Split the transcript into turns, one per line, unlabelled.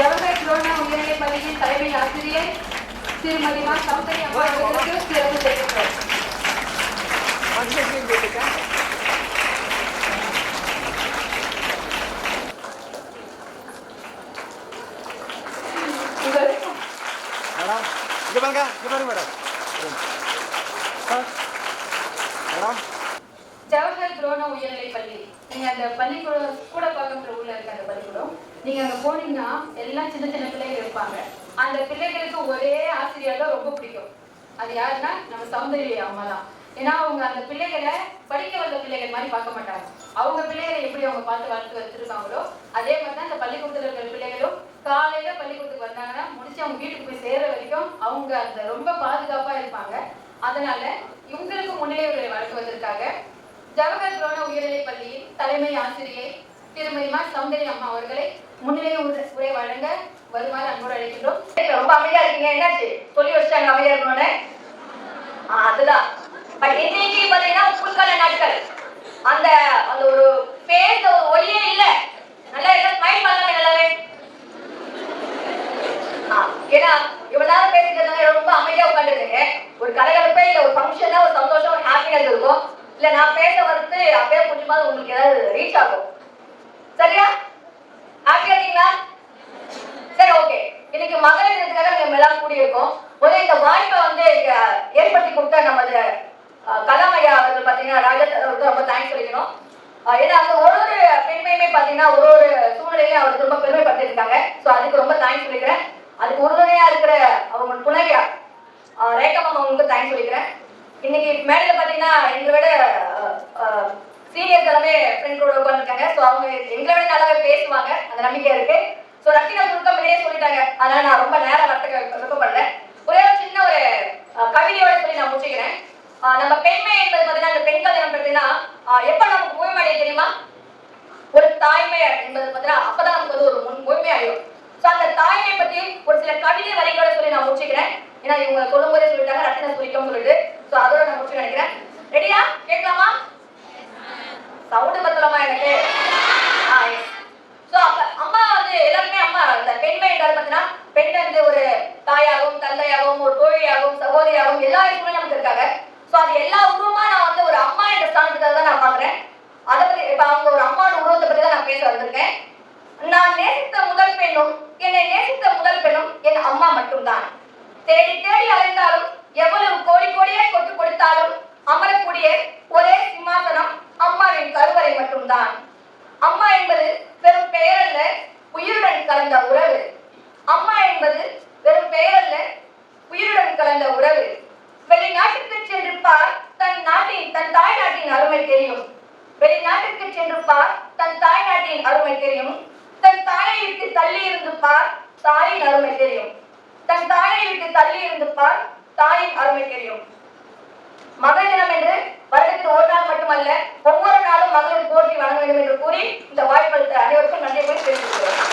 Jawahar krona உயர்நிலைப் பள்ளியின் தலைமை ஆசிரியர் திருமதி மா சௌந்தரி அம்மா அவர்களுக்கு சிறப்பு தெரிவித்தார் உங்கள்
மேடம் இங்க பாருங்க இங்க பாருங்க மேடம் மேடம்
ஜவஹர் உயர்நிலை பள்ளி. நீங்க அந்த பள்ளிக்கூடம் கூட பக்கத்துல ஊர்ல இருக்க அந்த பள்ளிக்கூடம் நீங்க அங்க போனீங்கன்னா எல்லாம் சின்ன சின்ன பிள்ளைகள் இருப்பாங்க. அந்த பிள்ளைகளுக்கு ஒரே ஆசிரியர் தான் ரொம்ப பிடிக்கும். அது யாருன்னா நம்ம சௌந்தரிய அம்மா தான். ஏன்னா அவங்க அந்த பிள்ளைகளை படிக்க வந்த பிள்ளைகள் மாதிரி பார்க்க மாட்டாங்க. அவங்க பிள்ளைகளை எப்படி அவங்க பார்த்து வளர்த்து வச்சிருக்காங்களோ அதே மாதிரி தான் அந்த பள்ளிக்கூடத்தில் இருக்கிற பிள்ளைகளும் காலையில பள்ளிக்கூடத்துக்கு வந்தாங்கன்னா முடிச்சு அவங்க வீட்டுக்கு போய் சேர்ற வரைக்கும் அவங்க அந்த ரொம்ப பாதுகாப்பா இருப்பாங்க. அதனால இவங்களுக்கு முன்னிலை உரை வழங்குவதற்காக ஜவஹர் துரோண உயர்நிலைப் பள்ளியின் தலைமை ஆசிரியை திருமதிமா சௌந்தரி அம்மா அவர்களை முன்னிலை உரை வழங்க வருமாறு அன்போடு அழைக்கின்றோம்.
ரொம்ப அமைதியா இருக்கீங்க. என்னாச்சு? சொல்லி வச்சிட்டாங்க அமைதியா இருக்கணும்னு. அதுதான். பட் இன்னைக்கு பாத்தீங்கன்னா புல்கால நாட்கள். அந்த அந்த ஒரு பேச ஒளியே இல்ல. நல்லா எல்லாம் ஸ்மைல் பண்ணலாம் நல்லாவே. ஆ, ஏன்னா இவ்வளவு நேரம் பேசிட்டு இருந்தாங்க ரொம்ப அமைதியா உட்காந்துருக்கு ஒரு கலகலப்பே இல்ல ஒரு ஃபங்க்ஷனா ஒரு சந்தோஷம் ஒரு ஹாப்பினஸ் இருக்கும். இல்ல நான் பேச வந்து அப்படியே கொஞ்சமாவது உங்களுக்கு ஏதாவது ரீச் ஆகும். சரியா? ஹாப்பியா இருக்கீங்களா? சரி ஓகே இன்னைக்கு மகளிர் தினத்துக்காக நம்ம எல்லாம் கூடியிருக்கோம். முதல்ல இந்த வாய்ப்பை வந்து ஏற்படுத்தி கொடுத்த நமது கலாம் ஐயா அவர்கள் பாத்தீங்கன்னா ராஜா ரொம்ப தேங்க்ஸ் சொல்லிக்கணும். ஏன்னா அந்த ஒரு ஒரு பெண்மையுமே பாத்தீங்கன்னா ஒரு ஒரு சூழ்நிலையிலையும் அவருக்கு ரொம்ப பெருமைப்பட்டிருக்காங்க. ஸோ அதுக்கு ரொம்ப தேங்க்ஸ் சொல்லிக்கிறேன். அதுக்கு உறுதுணையா இருக்கிற அவங்க துணைவியா ரேகா மாமா உங்களுக்கு தேங்க்ஸ் சொல்லிக்கிறேன். இன்னைக்கு மேடையில பாத்தீங்கன்னா எங்களை விட சீனியர்ஸ் எல்லாமே ஃப்ரெண்டோட உட்காந்துருக்காங்க ஸோ அவங்க எங்களை விட நல்லாவே பேசுவாங்க. அந்த நம்பிக்கை இருக்கு. ஸோ ரத்தினா சுருக்கம் முன்னாடியே சொல்லிட்டாங்க. அதனால நான் ரொம்ப நேரம் வரத்துக்கு விருப்பப்படுறேன் ஒரே ஒரு சின்ன ஒரு கவிதையோட சொல்லி நான் முடிச்சுக்கிறேன். நம்ம பெண்மை என்பது பார்த்தீங்கன்னா அந்த பெண்கள் தினம் பார்த்தீங்கன்னா எப்ப நமக்கு முழுமையடைய தெரியுமா? ஒரு தாய்மை என்பது பார்த்தீங்கன்னா அப்பதான் நமக்கு வந்து ஒரு முன் முழுமையாயிடும் ஸோ அந்த தாய்மை பத்தி ஒரு சில கவிதை வரிகளோட சொல்லி நான் முடிச்சுக்கிறேன். ஏன்னா இவங்க சொல்லும் போதே சொல்லிட்டாங்க ரத்தின சுரிக்கம் சொல்லிட்டு. ஸோ அதோட நான் முடிச்சு நினைக்கிறேன். ரெடியா கேட்கலாமா? சவுண்டு பத்தலமா எனக்கு? ஸோ அப்ப அம்மா வந்து எல்லாருமே அம்மா இந்த பெண்மை என்றால் பார்த்தீங்கன்னா பெண் வந்து ஒரு தாயாகவும் தந்தையாகவும் ஒரு தோழியாகவும் சகோதரியாகவும் எல்லா இடத்துலையும் நமக்கு இருக்காங்க. ஸோ அது எல்லா உருவமா நான் வந்து ஒரு அம்மா என்ற ஸ்தானத்துக்காக தான் நான் பார்க்குறேன். அதை பத்தி இப்ப அவங்க ஒரு அம்மாவோட உருவத்தை பத்தி தான் நான் பேச வந்திருக்கேன். நான் நேசித்த முதல் பெண்ணும் என்னை நேசித்த முதல் பெண்ணும் என் அம்மா மட்டும்தான். தேடி தேடி அலைந்தாலும் எவ்வளவு கோடி கோடியே கொட்டு கொடுத்தாலும் அமரக்கூடிய ஒரே சிம்மாசனம் அம்மாவின் கருவறை மட்டும்தான் அம்மா என்பது வெறும் பெயரல்ல உயிருடன் கலந்த உறவு அம்மா என்பது வெறும் பெயரல்ல உயிருடன் கலந்த உறவு வெளிநாட்டுக்கு சென்று பார் தன் நாட்டின் தன் தாய் நாட்டின் அருமை தெரியும். வெளிநாட்டிற்கு சென்று பார் தன் தாய் நாட்டின் அருமை தெரியும். தன் தாயை விட்டு தள்ளி இருந்து பார் தாயின் அருமை தெரியும். தன் தாயை விட்டு தள்ளி இருந்து பார் தாயின் அருமை தெரியும். மகள் தினம் என்று வருடத்தில் ஒரு நாள் மட்டுமல்ல ஒவ்வொரு நாளும் மகளிர் போட்டி வழங்க வேண்டும் என்று கூறி இந்த வாய்ப்பளித்த அனைவருக்கும் நன்றி கூறி தெரிவித்துக்கிறேன்